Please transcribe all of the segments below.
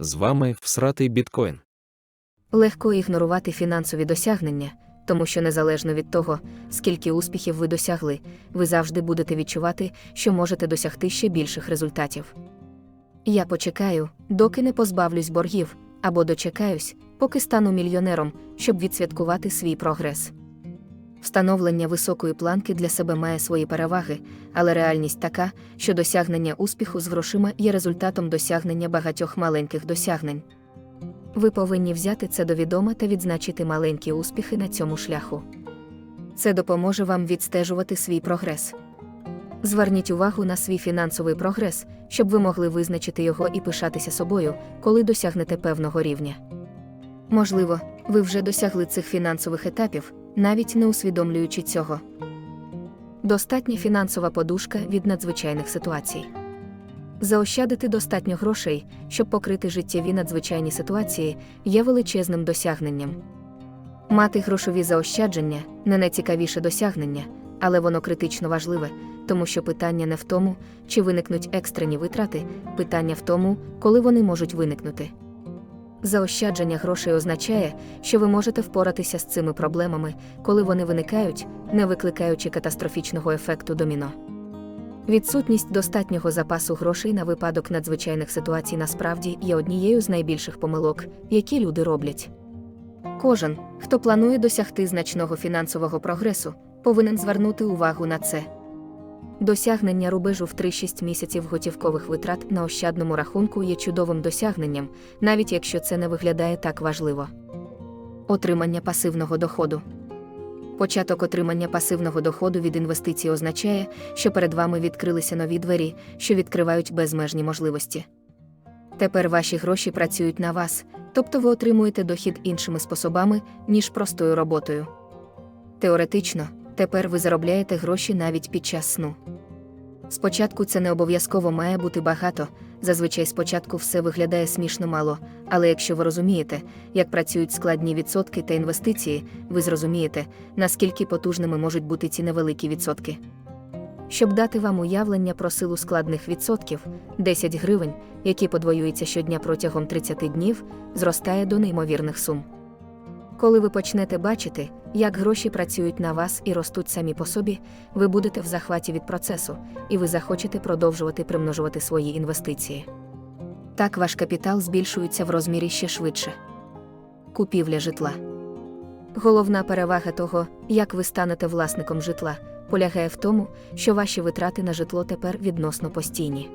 З вами всратий біткоін. Легко ігнорувати фінансові досягнення, тому що незалежно від того, скільки успіхів ви досягли, ви завжди будете відчувати, що можете досягти ще більших результатів. Я почекаю, доки не позбавлюсь боргів, або дочекаюсь, поки стану мільйонером, щоб відсвяткувати свій прогрес. Встановлення високої планки для себе має свої переваги, але реальність така, що досягнення успіху з грошима є результатом досягнення багатьох маленьких досягнень. Ви повинні взяти це до відома та відзначити маленькі успіхи на цьому шляху. Це допоможе вам відстежувати свій прогрес. Зверніть увагу на свій фінансовий прогрес, щоб ви могли визначити його і пишатися собою, коли досягнете певного рівня. Можливо, ви вже досягли цих фінансових етапів, навіть не усвідомлюючи цього. Достатня фінансова подушка від надзвичайних ситуацій. Заощадити достатньо грошей, щоб покрити життєві надзвичайні ситуації, є величезним досягненням. Мати грошові заощадження не найцікавіше досягнення, але воно критично важливе, тому що питання не в тому, чи виникнуть екстрені витрати, питання в тому, коли вони можуть виникнути. Заощадження грошей означає, що ви можете впоратися з цими проблемами, коли вони виникають, не викликаючи катастрофічного ефекту доміно. Відсутність достатнього запасу грошей на випадок надзвичайних ситуацій насправді є однією з найбільших помилок, які люди роблять. Кожен, хто планує досягти значного фінансового прогресу, повинен звернути увагу на це. Досягнення рубежу в 3-6 місяців готівкових витрат на ощадному рахунку є чудовим досягненням, навіть якщо це не виглядає так важливо. Отримання пасивного доходу. Початок отримання пасивного доходу від інвестицій означає, що перед вами відкрилися нові двері, що відкривають безмежні можливості. Тепер ваші гроші працюють на вас, тобто ви отримуєте дохід іншими способами, ніж простою роботою. Теоретично, тепер ви заробляєте гроші навіть під час сну. Спочатку це не обов'язково має бути багато, зазвичай спочатку все виглядає смішно мало, але якщо ви розумієте, як працюють складні відсотки та інвестиції, ви зрозумієте, наскільки потужними можуть бути ці невеликі відсотки. Щоб дати вам уявлення про силу складних відсотків, 10 гривень, які подвоюються щодня протягом 30 днів, зростає до неймовірних сум. Коли ви почнете бачити, як гроші працюють на вас і ростуть самі по собі, ви будете в захваті від процесу, і ви захочете продовжувати примножувати свої інвестиції. Так ваш капітал збільшується в розмірі ще швидше. Купівля житла. Головна перевага того, як ви станете власником житла, полягає в тому, що ваші витрати на житло тепер відносно постійні.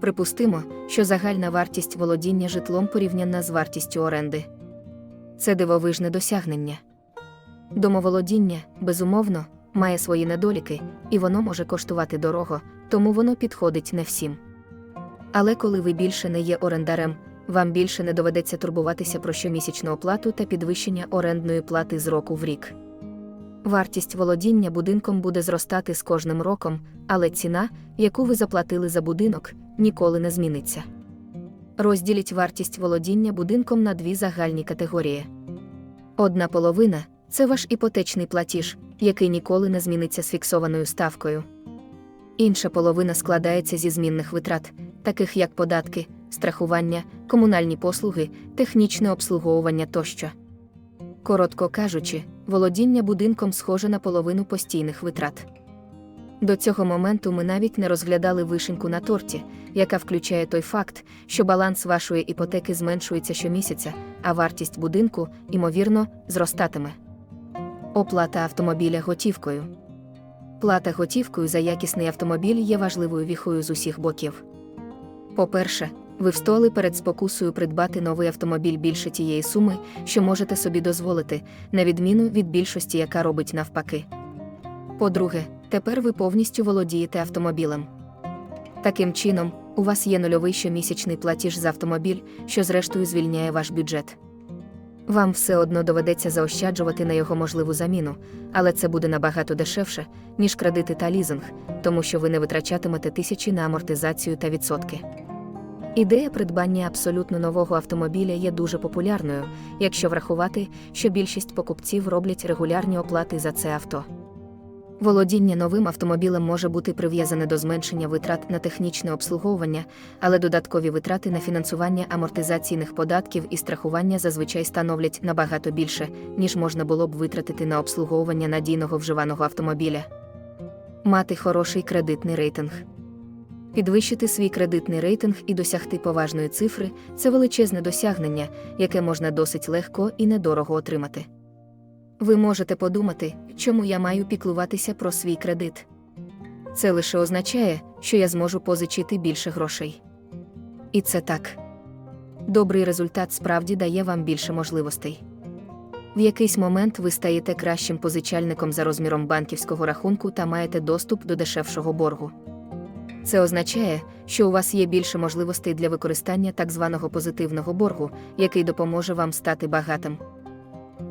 Припустимо, що загальна вартість володіння житлом порівняна з вартістю оренди. Це дивовижне досягнення. Домоволодіння, безумовно, має свої недоліки, і воно може коштувати дорого, тому воно підходить не всім. Але коли ви більше не є орендарем, вам більше не доведеться турбуватися про щомісячну оплату та підвищення орендної плати з року в рік. Вартість володіння будинком буде зростати з кожним роком, але ціна, яку ви заплатили за будинок, ніколи не зміниться. Розділіть вартість володіння будинком на дві загальні категорії. Одна половина це ваш іпотечний платіж, який ніколи не зміниться з фіксованою ставкою. Інша половина складається зі змінних витрат, таких як податки, страхування, комунальні послуги, технічне обслуговування тощо. Коротко кажучи, володіння будинком схоже на половину постійних витрат. До цього моменту ми навіть не розглядали вишеньку на торті, яка включає той факт, що баланс вашої іпотеки зменшується щомісяця, а вартість будинку, ймовірно, зростатиме. Оплата автомобіля готівкою. Плата готівкою за якісний автомобіль є важливою віхою з усіх боків. По-перше, ви встояли перед спокусою придбати новий автомобіль більше тієї суми, що можете собі дозволити, на відміну від більшості, яка робить навпаки. По-друге, тепер ви повністю володієте автомобілем. Таким чином, у вас є нульовий щомісячний платіж за автомобіль, що зрештою звільняє ваш бюджет. Вам все одно доведеться заощаджувати на його можливу заміну, але це буде набагато дешевше, ніж кредити та лізинг, тому що ви не витрачатимете тисячі на амортизацію та відсотки. Ідея придбання абсолютно нового автомобіля є дуже популярною, якщо врахувати, що більшість покупців роблять регулярні оплати за це авто. Володіння новим автомобілем може бути прив'язане до зменшення витрат на технічне обслуговування, але додаткові витрати на фінансування амортизаційних податків і страхування зазвичай становлять набагато більше, ніж можна було б витратити на обслуговування надійного вживаного автомобіля. Мати хороший кредитний рейтинг. Підвищити свій кредитний рейтинг і досягти поважної цифри це величезне досягнення, яке можна досить легко і недорого отримати. Ви можете подумати, чому я маю піклуватися про свій кредит. Це лише означає, що я зможу позичити більше грошей. І це так. Добрий результат справді дає вам більше можливостей. В якийсь момент ви стаєте кращим позичальником за розміром банківського рахунку та маєте доступ до дешевшого боргу. Це означає, що у вас є більше можливостей для використання так званого позитивного боргу, який допоможе вам стати багатим.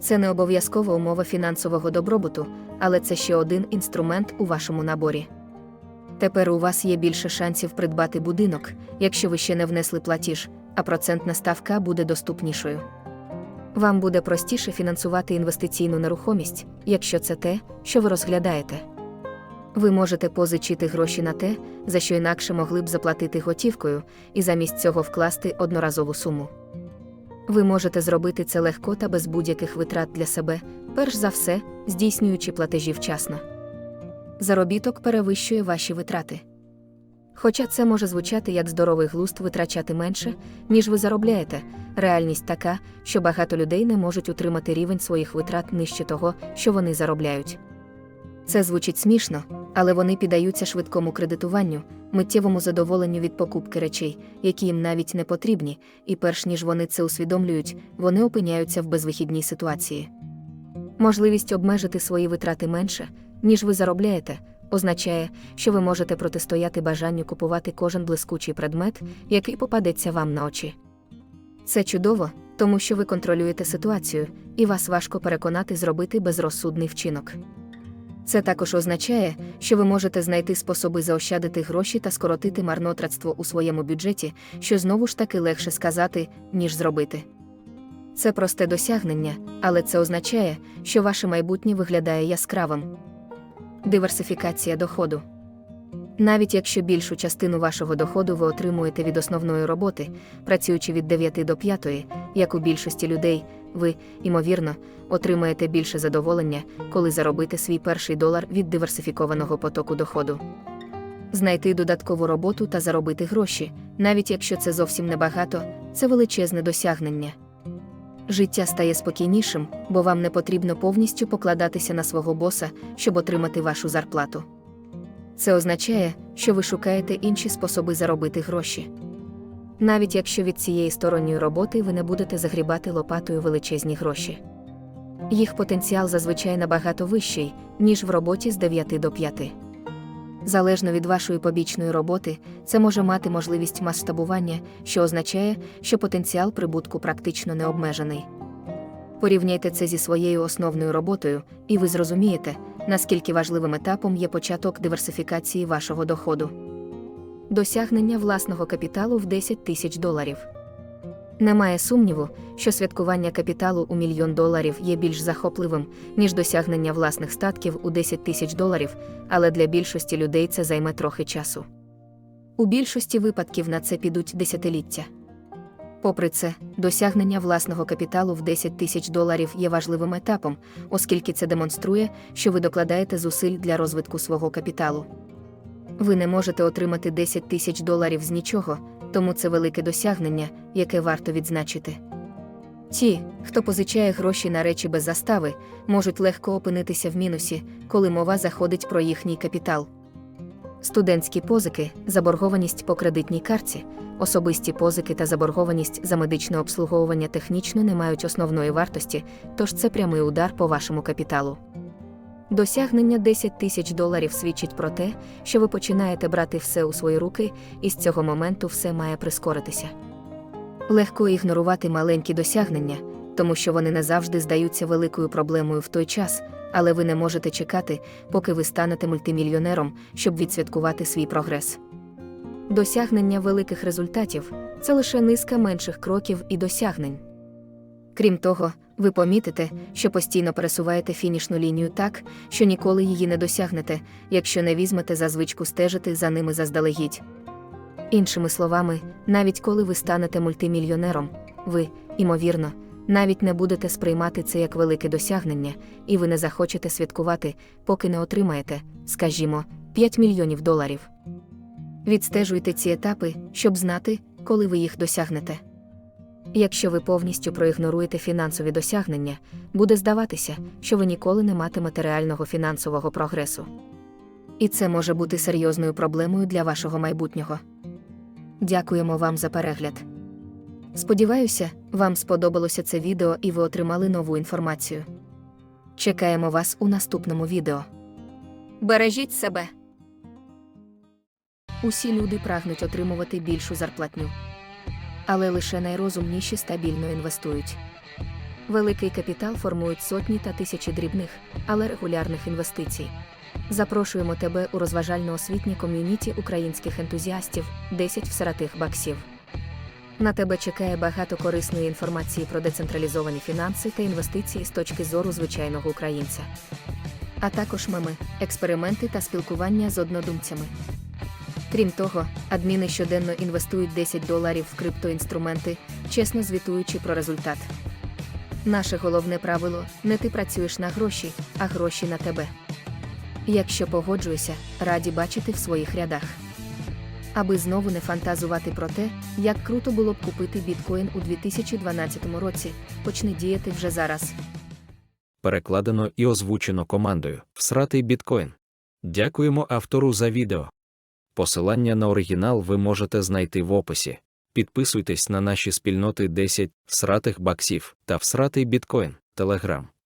Це не обов'язкова умова фінансового добробуту, але це ще один інструмент у вашому наборі. Тепер у вас є більше шансів придбати будинок, якщо ви ще не внесли платіж, а процентна ставка буде доступнішою. Вам буде простіше фінансувати інвестиційну нерухомість, якщо це те, що ви розглядаєте. Ви можете позичити гроші на те, за що інакше могли б заплатити готівкою, і замість цього вкласти одноразову суму. Ви можете зробити це легко та без будь-яких витрат для себе, перш за все, здійснюючи платежі вчасно. Заробіток перевищує ваші витрати. Хоча це може звучати як здоровий глузд витрачати менше, ніж ви заробляєте, реальність така, що багато людей не можуть утримати рівень своїх витрат нижче того, що вони заробляють. Це звучить смішно, але вони піддаються швидкому кредитуванню, миттєвому задоволенню від покупки речей, які їм навіть не потрібні, і перш ніж вони це усвідомлюють, вони опиняються в безвихідній ситуації. Можливість обмежити свої витрати менше, ніж ви заробляєте, означає, що ви можете протистояти бажанню купувати кожен блискучий предмет, який попадеться вам на очі. Це чудово, тому що ви контролюєте ситуацію, і вас важко переконати зробити безрозсудний вчинок. Це також означає, що ви можете знайти способи заощадити гроші та скоротити марнотратство у своєму бюджеті, що знову ж таки легше сказати, ніж зробити. Це просте досягнення, але це означає, що ваше майбутнє виглядає яскравим. Диверсифікація доходу. Навіть якщо більшу частину вашого доходу ви отримуєте від основної роботи, працюючи від 9 до 5, як у більшості людей, ви, ймовірно, отримаєте більше задоволення, коли заробите свій перший долар від диверсифікованого потоку доходу. Знайти додаткову роботу та заробити гроші, навіть якщо це зовсім небагато, це величезне досягнення. Життя стає спокійнішим, бо вам не потрібно повністю покладатися на свого боса, щоб отримати вашу зарплату. Це означає, що ви шукаєте інші способи заробити гроші. Навіть якщо від цієї сторонньої роботи ви не будете загрібати лопатою величезні гроші. Їх потенціал зазвичай набагато вищий, ніж в роботі з 9 до 5. Залежно від вашої побічної роботи, це може мати можливість масштабування, що означає, що потенціал прибутку практично не обмежений. Порівняйте це зі своєю основною роботою, і ви зрозумієте, наскільки важливим етапом є початок диверсифікації вашого доходу. Досягнення власного капіталу в 10 тисяч доларів. Немає сумніву, що святкування капіталу у мільйон доларів є більш захопливим, ніж досягнення власних статків у 10 тисяч доларів, але для більшості людей це займе трохи часу. У більшості випадків на це підуть десятиліття. Попри це, досягнення власного капіталу в 10 тисяч доларів є важливим етапом, оскільки це демонструє, що ви докладаєте зусиль для розвитку свого капіталу. Ви не можете отримати 10 тисяч доларів з нічого, тому це велике досягнення, яке варто відзначити. Ті, хто позичає гроші на речі без застави, можуть легко опинитися в мінусі, коли мова заходить про їхній капітал. Студентські позики, заборгованість по кредитній картці, особисті позики та заборгованість за медичне обслуговування технічно не мають основної вартості, тож це прямий удар по вашому капіталу. Досягнення 10 тисяч доларів свідчить про те, що ви починаєте брати все у свої руки, і з цього моменту все має прискоритися. Легко ігнорувати маленькі досягнення, тому що вони не завжди здаються великою проблемою в той час, але ви не можете чекати, поки ви станете мультимільйонером, щоб відсвяткувати свій прогрес. Досягнення великих результатів це лише низка менших кроків і досягнень. Крім того, ви помітите, що постійно пересуваєте фінішну лінію так, що ніколи її не досягнете, якщо не візьмете за звичку стежити за ними заздалегідь. Іншими словами, навіть коли ви станете мультимільйонером, ви, імовірно, навіть не будете сприймати це як велике досягнення, і ви не захочете святкувати, поки не отримаєте, скажімо, 5 мільйонів доларів. Відстежуйте ці етапи, щоб знати, коли ви їх досягнете. Якщо ви повністю проігноруєте фінансові досягнення, буде здаватися, що ви ніколи не матимете реального фінансового прогресу. І це може бути серйозною проблемою для вашого майбутнього. Дякуємо вам за перегляд. Сподіваюся, вам сподобалося це відео і ви отримали нову інформацію. Чекаємо вас у наступному відео. Бережіть себе. Усі люди прагнуть отримувати більшу зарплатню. Але лише найрозумніші стабільно інвестують. Великий капітал формують сотні та тисячі дрібних, але регулярних інвестицій. Запрошуємо тебе у розважально-освітнє ком'юніті українських ентузіастів 10 всаратих баксів. На тебе чекає багато корисної інформації про децентралізовані фінанси та інвестиції з точки зору звичайного українця. А також меми, експерименти та спілкування з однодумцями. Крім того, адміни щоденно інвестують 10 доларів в криптоінструменти, чесно звітуючи про результат. Наше головне правило не ти працюєш на гроші, а гроші на тебе. Якщо погоджуєшся, раді бачити в своїх рядах. Аби знову не фантазувати про те, як круто було б купити біткоін у 2012 році, почни діяти вже зараз. Перекладено і озвучено командою Всратий біткоін. Дякуємо автору за відео. Посилання на оригінал ви можете знайти в описі. Підписуйтесь на наші спільноти 10 всратих баксів та всратий біткоін, Телеграм.